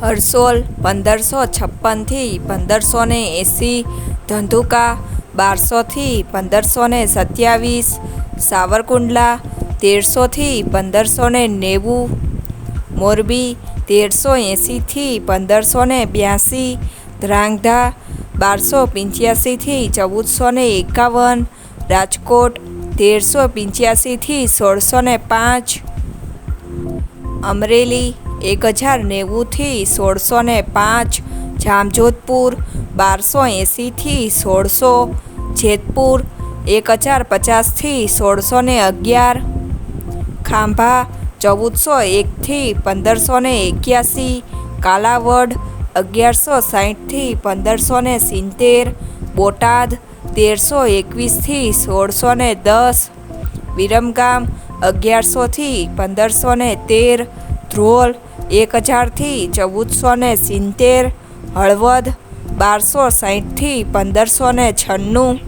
હરસોલ પંદરસો છપ્પનથી પંદરસો ને એંસી, ધંધુકા બારસોથી પંદરસો ને સત્યાવીસ, સાવરકુંડલા તેરસોથી પંદરસો ને નેવું, મોરબી તેરસો એંસીથી પંદરસો ને બ્યાસી ધ્રાંગધા બારસો પંચ્યાસીથી ચૌદસો ને એકાવન, રાજકોટ તેરસો પંચ્યાસીથી સોળસો ને પાંચ, અમરેલી એક હજાર નેવુંથી સોળસો ને પાંચ, જામજોધપુર બારસો એંસીથી સોળસો, જેતપુર એક હજાર પચાસથી સોળસો ને અગિયાર, ખાંભા ચૌદસો એકથી પંદરસો ને એક્યાસી, કાલાવડ અગિયારસો સાહીઠથી પંદરસો ને સિત્તેર, બોટાદ તેરસો એકવીસથી સોળસો ને દસ, વિરમગામ અગિયારસોથી પંદરસો ને તેર, ધ્રોલ એક હજારથી ચૌદસો ને સિત્તેર, હળવદ બારસો સાહીઠથી પંદરસો ને છન્નું,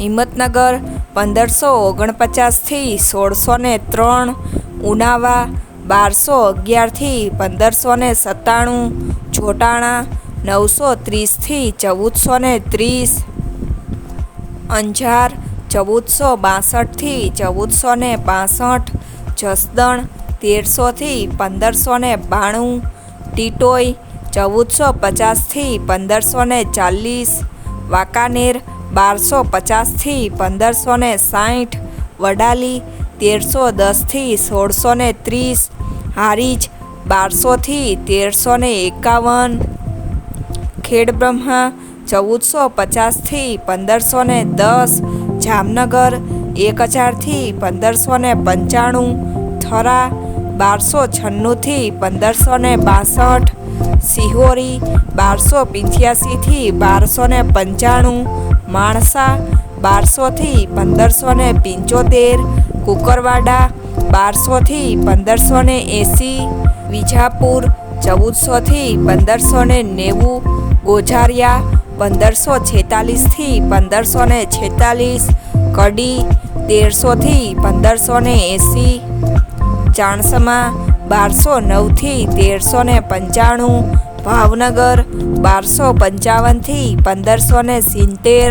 હિંમતનગર પંદરસો ઓગણપચાસથી સોળસો ને ત્રણ, ઉનાવા બારસો અગિયારથી પંદરસો ને સત્તાણું, જોટાણા નવસો ત્રીસથી ચૌદસો ને ત્રીસ, અંજાર ચૌદસો બાસઠથી ચૌદસો ને પાસઠ જસદણ તેરસોથી પંદરસો ને બાણું, ટીટોઈ ચૌદસો પચાસથી પંદરસો ને ચાલીસ, વાંકાનેર બારસો પચાસથી પંદરસો ને સાઠ, વડાલી તેરસો દસથી સોળસો ને ત્રીસ, હારીજ બારસોથી તેરસો ને એકાવન, ખેડબ્રહ્મા ચૌદસો પચાસથી પંદરસો ને દસ, જામનગર એક હજારથી પંદરસો ને પંચાણું, થરા બારસો છન્નુંથી પંદરસો ને બાસઠ. સિહોરી બારસો પંચ્યાસીથી બારસો ને પંચાણું. માણસા બારસોથી પંદરસો ને પંચોતેર. કુકરવાડા બારસોથી પંદરસો ને એંસી. વિજાપુર ચૌદસોથી પંદરસો ને નેવું. ગોઝારિયા પંદરસો છેતાલીસથી પંદરસો ને છેતાલીસ. કડી તેરસોથી પંદરસો ને એંસી. ચાણસમા બારસો નવથી તેરસો ને પંચાણું ભાવનગર બારસો પંચાવનથી પંદરસો ને સિત્તેર.